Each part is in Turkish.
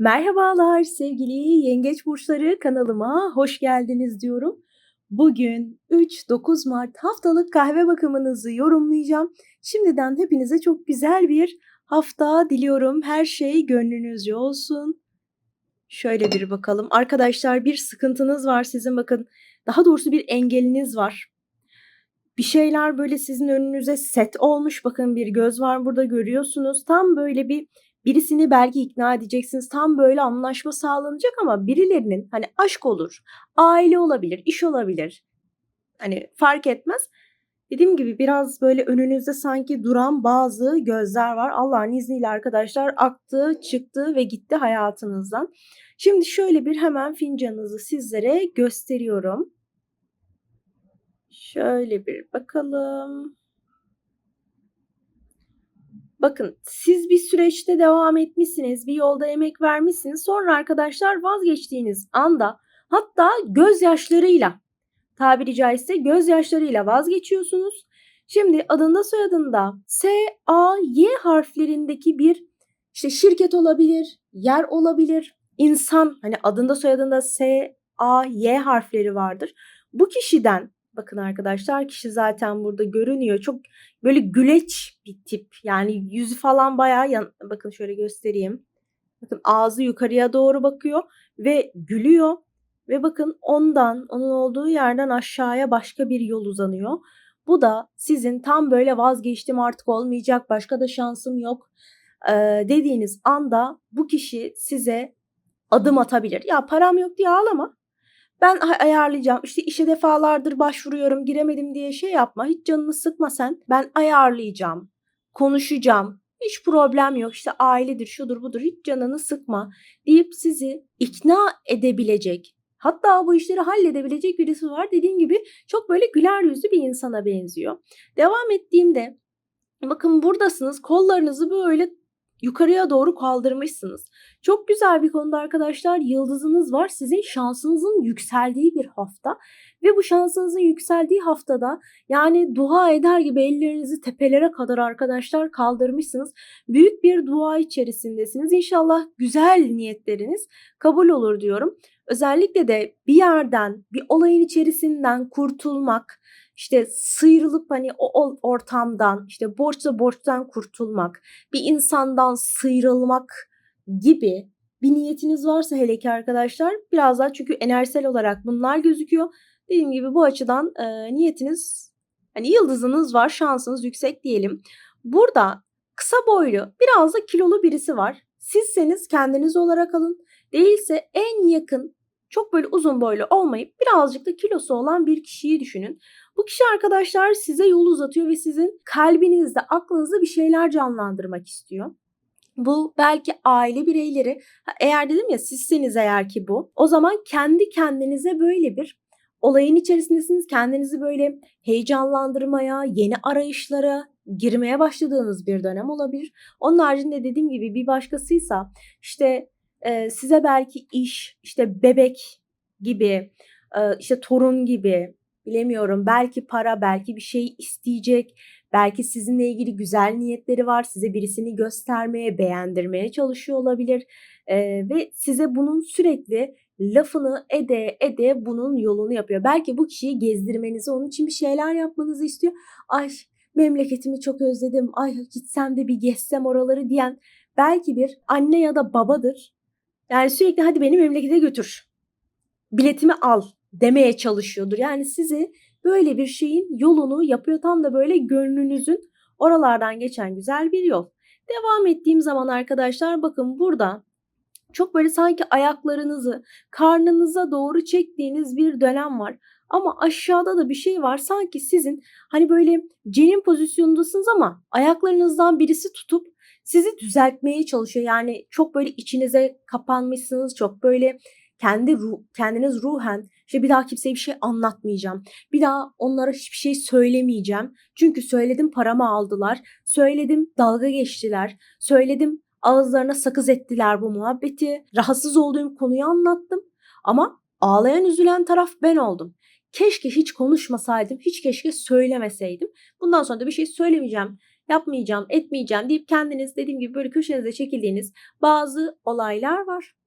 Merhabalar sevgili yengeç burçları kanalıma hoş geldiniz diyorum. Bugün 3-9 Mart haftalık kahve bakımınızı yorumlayacağım. Şimdiden hepinize çok güzel bir hafta diliyorum. Her şey gönlünüzce olsun. Şöyle bir bakalım. Arkadaşlar bir sıkıntınız var sizin bakın. Daha doğrusu bir engeliniz var. Bir şeyler böyle sizin önünüze set olmuş. Bakın bir göz var burada görüyorsunuz. Tam böyle bir birisini belki ikna edeceksiniz. Tam böyle anlaşma sağlanacak ama birilerinin hani aşk olur, aile olabilir, iş olabilir. Hani fark etmez. Dediğim gibi biraz böyle önünüzde sanki duran bazı gözler var. Allah'ın izniyle arkadaşlar aktı, çıktı ve gitti hayatınızdan. Şimdi şöyle bir hemen fincanınızı sizlere gösteriyorum. Şöyle bir bakalım. Bakın siz bir süreçte devam etmişsiniz, bir yolda emek vermişsiniz. Sonra arkadaşlar vazgeçtiğiniz anda hatta gözyaşlarıyla tabiri caizse gözyaşlarıyla vazgeçiyorsunuz. Şimdi adında soyadında S, A, Y harflerindeki bir işte şirket olabilir, yer olabilir, insan hani adında soyadında S, A, Y harfleri vardır. Bu kişiden bakın arkadaşlar kişi zaten burada görünüyor. Çok böyle güleç bir tip. Yani yüzü falan bayağı yan bakın şöyle göstereyim. Bakın ağzı yukarıya doğru bakıyor ve gülüyor. Ve bakın ondan, onun olduğu yerden aşağıya başka bir yol uzanıyor. Bu da sizin tam böyle vazgeçtim artık olmayacak, başka da şansım yok dediğiniz anda bu kişi size adım atabilir. Ya param yok diye ağlama. Ben ayarlayacağım. İşte işe defalardır başvuruyorum, giremedim diye şey yapma. Hiç canını sıkma sen. Ben ayarlayacağım. Konuşacağım. Hiç problem yok. İşte ailedir, şudur budur. Hiç canını sıkma deyip sizi ikna edebilecek, Hatta bu işleri halledebilecek birisi var. Dediğim gibi çok böyle güler yüzlü bir insana benziyor. Devam ettiğimde bakın buradasınız. Kollarınızı böyle yukarıya doğru kaldırmışsınız. Çok güzel bir konuda arkadaşlar yıldızınız var. Sizin şansınızın yükseldiği bir hafta ve bu şansınızın yükseldiği haftada yani dua eder gibi ellerinizi tepelere kadar arkadaşlar kaldırmışsınız. Büyük bir dua içerisindesiniz. İnşallah güzel niyetleriniz kabul olur diyorum. Özellikle de bir yerden, bir olayın içerisinden kurtulmak, işte sıyrılıp hani o ortamdan, işte borçla borçtan kurtulmak, bir insandan sıyrılmak gibi bir niyetiniz varsa hele ki arkadaşlar biraz daha çünkü enerjisel olarak bunlar gözüküyor. Dediğim gibi bu açıdan e, niyetiniz hani yıldızınız var, şansınız yüksek diyelim. Burada kısa boylu, biraz da kilolu birisi var. Sizseniz kendiniz olarak alın. Değilse en yakın çok böyle uzun boylu olmayıp birazcık da kilosu olan bir kişiyi düşünün. Bu kişi arkadaşlar size yol uzatıyor ve sizin kalbinizde, aklınızda bir şeyler canlandırmak istiyor. Bu belki aile bireyleri. Eğer dedim ya sizseniz eğer ki bu. O zaman kendi kendinize böyle bir olayın içerisindesiniz. Kendinizi böyle heyecanlandırmaya, yeni arayışlara girmeye başladığınız bir dönem olabilir. Onun haricinde dediğim gibi bir başkasıysa işte e, size belki iş, işte bebek gibi, e, işte torun gibi bilemiyorum. Belki para, belki bir şey isteyecek. Belki sizinle ilgili güzel niyetleri var. Size birisini göstermeye, beğendirmeye çalışıyor olabilir. E, ve size bunun sürekli lafını ede ede bunun yolunu yapıyor. Belki bu kişiyi gezdirmenizi, onun için bir şeyler yapmanızı istiyor. Ay memleketimi çok özledim. Ay gitsem de bir gezsem oraları diyen belki bir anne ya da babadır yani sürekli hadi beni memlekete götür. Biletimi al demeye çalışıyordur. Yani sizi böyle bir şeyin yolunu yapıyor tam da böyle gönlünüzün oralardan geçen güzel bir yol. Devam ettiğim zaman arkadaşlar bakın burada çok böyle sanki ayaklarınızı karnınıza doğru çektiğiniz bir dönem var. Ama aşağıda da bir şey var. Sanki sizin hani böyle cenin pozisyonundasınız ama ayaklarınızdan birisi tutup sizi düzeltmeye çalışıyor. Yani çok böyle içinize kapanmışsınız. Çok böyle kendi ruh, kendiniz ruhen işte bir daha kimseye bir şey anlatmayacağım. Bir daha onlara hiçbir şey söylemeyeceğim. Çünkü söyledim paramı aldılar. Söyledim dalga geçtiler. Söyledim ağızlarına sakız ettiler bu muhabbeti. Rahatsız olduğum konuyu anlattım. Ama ağlayan üzülen taraf ben oldum. Keşke hiç konuşmasaydım, hiç keşke söylemeseydim. Bundan sonra da bir şey söylemeyeceğim yapmayacağım, etmeyeceğim deyip kendiniz dediğim gibi böyle köşenize çekildiğiniz bazı olaylar var.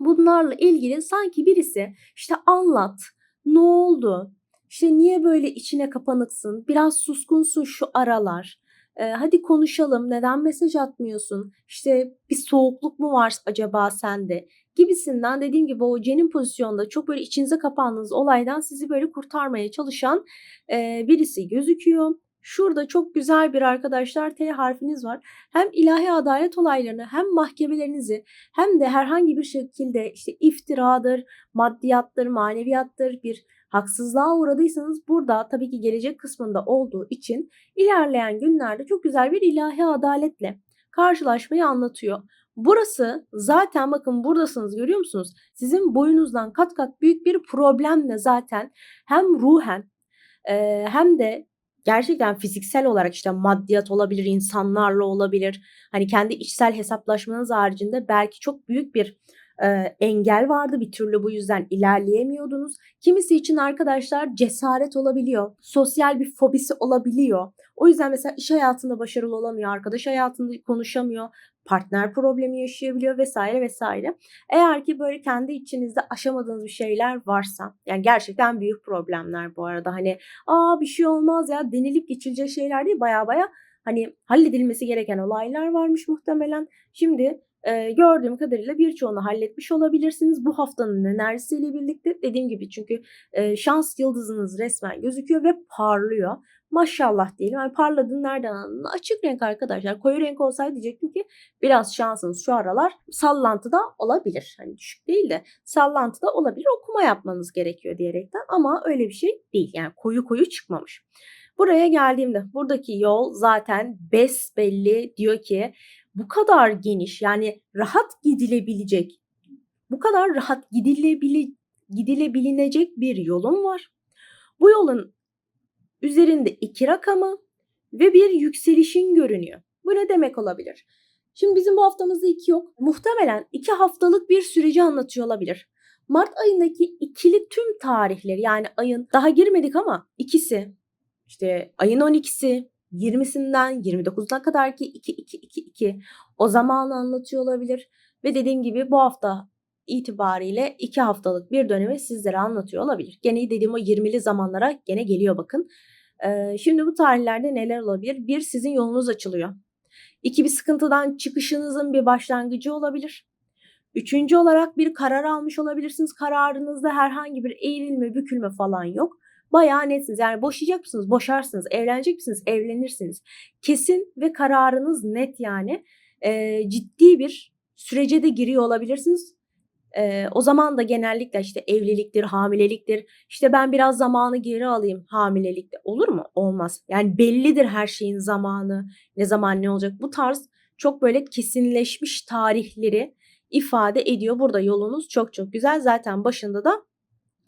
Bunlarla ilgili sanki birisi işte anlat, ne oldu, işte niye böyle içine kapanıksın, biraz suskunsun şu aralar, e, hadi konuşalım, neden mesaj atmıyorsun, işte bir soğukluk mu var acaba sende? gibisinden dediğim gibi o cenin pozisyonda çok böyle içinize kapandığınız olaydan sizi böyle kurtarmaya çalışan e, birisi gözüküyor. Şurada çok güzel bir arkadaşlar T harfiniz var. Hem ilahi adalet olaylarını hem mahkemelerinizi hem de herhangi bir şekilde işte iftiradır, maddiyattır, maneviyattır bir haksızlığa uğradıysanız burada tabii ki gelecek kısmında olduğu için ilerleyen günlerde çok güzel bir ilahi adaletle karşılaşmayı anlatıyor. Burası zaten bakın buradasınız görüyor musunuz? Sizin boyunuzdan kat kat büyük bir problemle zaten hem ruhen hem de gerçekten fiziksel olarak işte maddiyat olabilir, insanlarla olabilir. Hani kendi içsel hesaplaşmanız haricinde belki çok büyük bir e, engel vardı bir türlü bu yüzden ilerleyemiyordunuz. Kimisi için arkadaşlar cesaret olabiliyor, sosyal bir fobisi olabiliyor. O yüzden mesela iş hayatında başarılı olamıyor, arkadaş hayatında konuşamıyor, partner problemi yaşayabiliyor vesaire vesaire. Eğer ki böyle kendi içinizde aşamadığınız bir şeyler varsa yani gerçekten büyük problemler bu arada hani aa bir şey olmaz ya denilip geçilecek şeyler değil baya baya hani halledilmesi gereken olaylar varmış muhtemelen. Şimdi e, gördüğüm kadarıyla birçoğunu halletmiş olabilirsiniz. Bu haftanın enerjisiyle birlikte dediğim gibi çünkü e, şans yıldızınız resmen gözüküyor ve parlıyor. Maşallah diyelim. Yani parladığını nereden anladın? Açık renk arkadaşlar. Koyu renk olsaydı diyecektim ki biraz şansınız şu aralar sallantıda olabilir. Hani düşük değil de sallantıda olabilir. Okuma yapmanız gerekiyor diyerekten ama öyle bir şey değil. Yani koyu koyu çıkmamış. Buraya geldiğimde buradaki yol zaten besbelli diyor ki bu kadar geniş yani rahat gidilebilecek bu kadar rahat gidilebile, gidilebilinecek bir yolum var. Bu yolun üzerinde iki rakamı ve bir yükselişin görünüyor. Bu ne demek olabilir? Şimdi bizim bu haftamızda iki yok. Muhtemelen iki haftalık bir süreci anlatıyor olabilir. Mart ayındaki ikili tüm tarihleri yani ayın daha girmedik ama ikisi işte ayın 12'si 20'sinden 29'una kadar ki 2 2 2 2 o zamanı anlatıyor olabilir ve dediğim gibi bu hafta itibariyle 2 haftalık bir dönemi sizlere anlatıyor olabilir. Gene dediğim o 20'li zamanlara gene geliyor bakın. Ee, şimdi bu tarihlerde neler olabilir? Bir sizin yolunuz açılıyor. İki bir sıkıntıdan çıkışınızın bir başlangıcı olabilir. Üçüncü olarak bir karar almış olabilirsiniz. Kararınızda herhangi bir eğrilme, bükülme falan yok. Bayağı netsiniz. Yani boşayacak mısınız? Boşarsınız. Evlenecek misiniz? Evlenirsiniz. Kesin ve kararınız net yani. Ee, ciddi bir sürece de giriyor olabilirsiniz. Ee, o zaman da genellikle işte evliliktir, hamileliktir. İşte ben biraz zamanı geri alayım hamilelikte. Olur mu? Olmaz. Yani bellidir her şeyin zamanı. Ne zaman ne olacak? Bu tarz çok böyle kesinleşmiş tarihleri ifade ediyor. Burada yolunuz çok çok güzel. Zaten başında da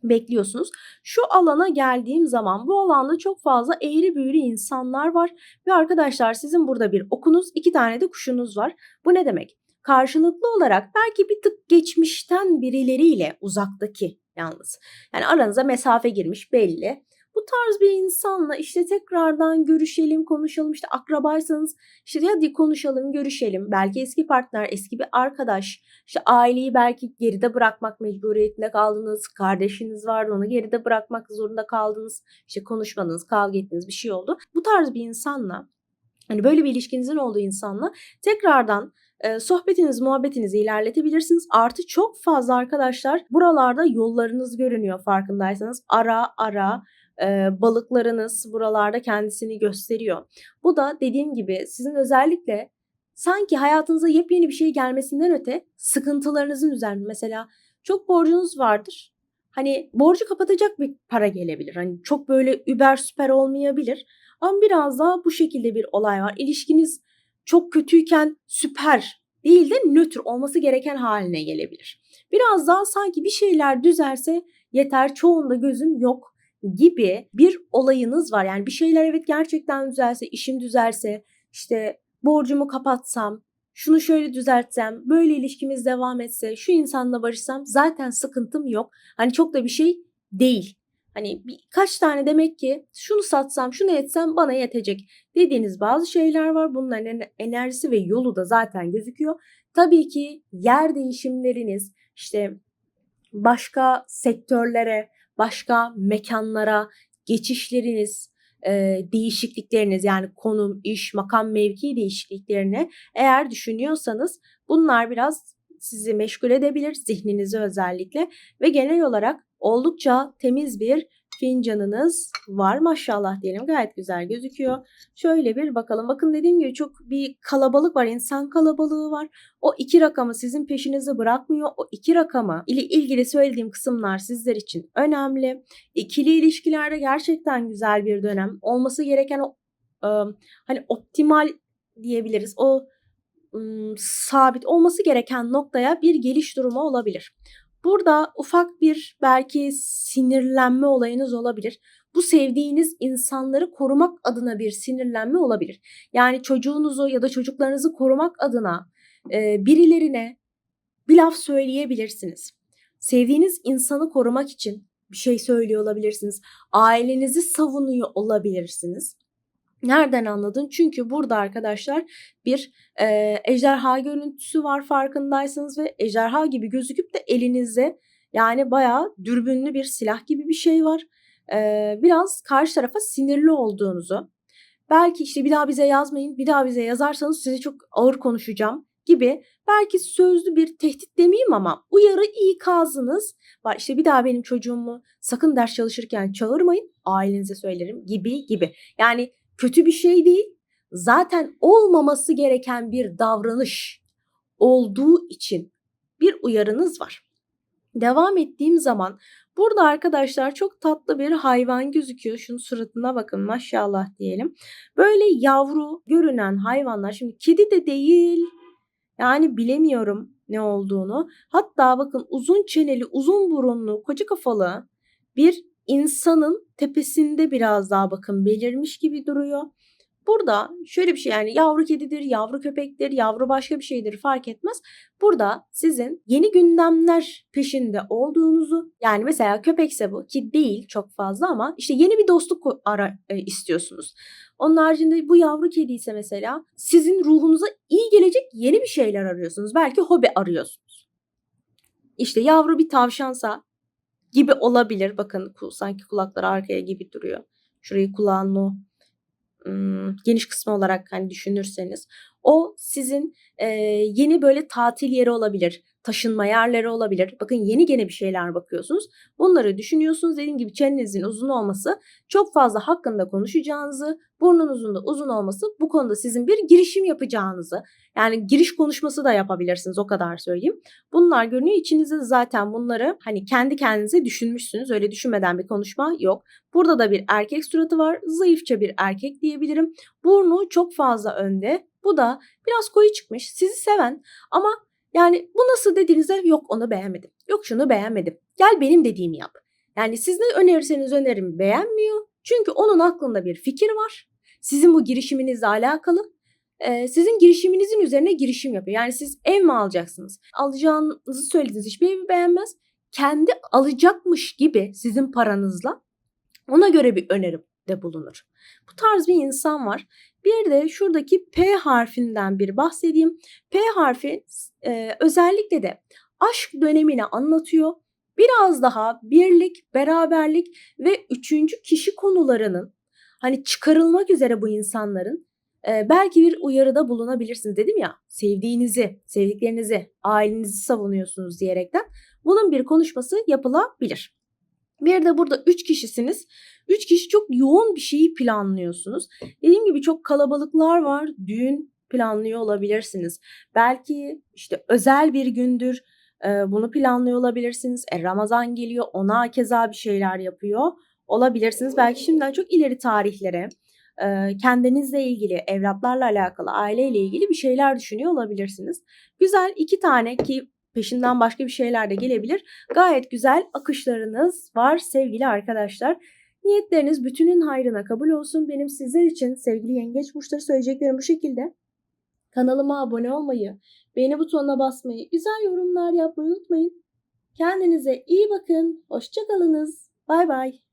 bekliyorsunuz. Şu alana geldiğim zaman bu alanda çok fazla eğri büğrü insanlar var ve arkadaşlar sizin burada bir okunuz, iki tane de kuşunuz var. Bu ne demek? Karşılıklı olarak belki bir tık geçmişten birileriyle uzaktaki yalnız. Yani aranıza mesafe girmiş belli. Bu tarz bir insanla işte tekrardan görüşelim, konuşalım. İşte akrabaysanız işte hadi konuşalım, görüşelim. Belki eski partner, eski bir arkadaş. İşte aileyi belki geride bırakmak mecburiyetinde kaldınız. Kardeşiniz vardı onu geride bırakmak zorunda kaldınız. İşte konuşmadınız, kavga ettiniz bir şey oldu. Bu tarz bir insanla hani böyle bir ilişkinizin olduğu insanla tekrardan sohbetiniz, muhabbetinizi ilerletebilirsiniz. Artı çok fazla arkadaşlar buralarda yollarınız görünüyor farkındaysanız. Ara ara e, balıklarınız buralarda kendisini gösteriyor. Bu da dediğim gibi sizin özellikle sanki hayatınıza yepyeni bir şey gelmesinden öte sıkıntılarınızın üzerine mesela çok borcunuz vardır. Hani borcu kapatacak bir para gelebilir. Hani çok böyle über süper olmayabilir. Ama biraz daha bu şekilde bir olay var. İlişkiniz çok kötüyken süper değil de nötr olması gereken haline gelebilir. Biraz daha sanki bir şeyler düzelse yeter çoğunda gözüm yok gibi bir olayınız var. Yani bir şeyler evet gerçekten düzelse, işim düzelse, işte borcumu kapatsam, şunu şöyle düzeltsem, böyle ilişkimiz devam etse, şu insanla barışsam zaten sıkıntım yok. Hani çok da bir şey değil. hani birkaç tane demek ki şunu satsam, şunu etsem bana yetecek dediğiniz bazı şeyler var. Bunların enerjisi ve yolu da zaten gözüküyor. Tabii ki yer değişimleriniz, işte başka sektörlere, başka mekanlara geçişleriniz, e, değişiklikleriniz yani konum, iş, makam, mevki değişikliklerini eğer düşünüyorsanız bunlar biraz sizi meşgul edebilir zihninizi özellikle ve genel olarak oldukça temiz bir fincanınız var maşallah diyelim gayet güzel gözüküyor. Şöyle bir bakalım bakın dediğim gibi çok bir kalabalık var insan kalabalığı var. O iki rakamı sizin peşinize bırakmıyor. O iki rakamı ile ilgili söylediğim kısımlar sizler için önemli. İkili ilişkilerde gerçekten güzel bir dönem. Olması gereken o ıı, hani optimal diyebiliriz. O sabit olması gereken noktaya bir geliş durumu olabilir. Burada ufak bir belki sinirlenme olayınız olabilir. Bu sevdiğiniz insanları korumak adına bir sinirlenme olabilir. Yani çocuğunuzu ya da çocuklarınızı korumak adına e, birilerine bir laf söyleyebilirsiniz. Sevdiğiniz insanı korumak için bir şey söylüyor olabilirsiniz. Ailenizi savunuyor olabilirsiniz. Nereden anladın? Çünkü burada arkadaşlar bir e, ejderha görüntüsü var farkındaysanız ve ejderha gibi gözüküp de elinizde yani bayağı dürbünlü bir silah gibi bir şey var. E, biraz karşı tarafa sinirli olduğunuzu belki işte bir daha bize yazmayın bir daha bize yazarsanız size çok ağır konuşacağım gibi belki sözlü bir tehdit demeyeyim ama uyarı ikazınız var. İşte bir daha benim çocuğumu sakın ders çalışırken çağırmayın ailenize söylerim gibi gibi. Yani kötü bir şey değil. Zaten olmaması gereken bir davranış olduğu için bir uyarınız var. Devam ettiğim zaman burada arkadaşlar çok tatlı bir hayvan gözüküyor. Şunun suratına bakın maşallah diyelim. Böyle yavru görünen hayvanlar şimdi kedi de değil yani bilemiyorum ne olduğunu. Hatta bakın uzun çeneli, uzun burunlu, koca kafalı bir insanın tepesinde biraz daha bakın belirmiş gibi duruyor. Burada şöyle bir şey yani yavru kedidir, yavru köpektir, yavru başka bir şeydir fark etmez. Burada sizin yeni gündemler peşinde olduğunuzu yani mesela köpekse bu ki değil çok fazla ama işte yeni bir dostluk ara, e, istiyorsunuz. Onun haricinde bu yavru kedi ise mesela sizin ruhunuza iyi gelecek yeni bir şeyler arıyorsunuz. Belki hobi arıyorsunuz. İşte yavru bir tavşansa gibi olabilir. Bakın sanki kulakları arkaya gibi duruyor. Şurayı kulağını geniş kısmı olarak hani düşünürseniz o sizin e, yeni böyle tatil yeri olabilir taşınma yerleri olabilir. Bakın yeni gene bir şeyler bakıyorsunuz. Bunları düşünüyorsunuz. Dediğim gibi çenenizin uzun olması çok fazla hakkında konuşacağınızı, burnunuzun da uzun olması bu konuda sizin bir girişim yapacağınızı yani giriş konuşması da yapabilirsiniz o kadar söyleyeyim. Bunlar görünüyor. İçinizde zaten bunları hani kendi kendinize düşünmüşsünüz. Öyle düşünmeden bir konuşma yok. Burada da bir erkek suratı var. Zayıfça bir erkek diyebilirim. Burnu çok fazla önde. Bu da biraz koyu çıkmış. Sizi seven ama yani bu nasıl dediğinizde yok onu beğenmedim. Yok şunu beğenmedim. Gel benim dediğimi yap. Yani siz ne önerirseniz önerim beğenmiyor. Çünkü onun aklında bir fikir var. Sizin bu girişiminizle alakalı. Ee, sizin girişiminizin üzerine girişim yapıyor. Yani siz ev mi alacaksınız? Alacağınızı söylediniz hiçbir evi beğenmez. Kendi alacakmış gibi sizin paranızla ona göre bir önerim de bulunur. Bu tarz bir insan var. Bir de şuradaki P harfinden bir bahsedeyim. P harfi e, özellikle de aşk dönemini anlatıyor. Biraz daha birlik, beraberlik ve üçüncü kişi konularının hani çıkarılmak üzere bu insanların e, belki bir uyarıda bulunabilirsiniz. Dedim ya sevdiğinizi, sevdiklerinizi, ailenizi savunuyorsunuz diyerekten bunun bir konuşması yapılabilir. Bir de burada 3 kişisiniz. 3 kişi çok yoğun bir şeyi planlıyorsunuz. Dediğim gibi çok kalabalıklar var. Düğün planlıyor olabilirsiniz. Belki işte özel bir gündür e, bunu planlıyor olabilirsiniz. E, Ramazan geliyor ona keza bir şeyler yapıyor olabilirsiniz. Belki şimdiden çok ileri tarihlere e, kendinizle ilgili, evlatlarla alakalı, aileyle ilgili bir şeyler düşünüyor olabilirsiniz. Güzel iki tane ki peşinden başka bir şeyler de gelebilir. Gayet güzel akışlarınız var sevgili arkadaşlar. Niyetleriniz bütünün hayrına kabul olsun. Benim sizler için sevgili yengeç burçları söyleyeceklerim bu şekilde. Kanalıma abone olmayı, beğeni butonuna basmayı, güzel yorumlar yapmayı unutmayın. Kendinize iyi bakın. Hoşçakalınız. Bay bay.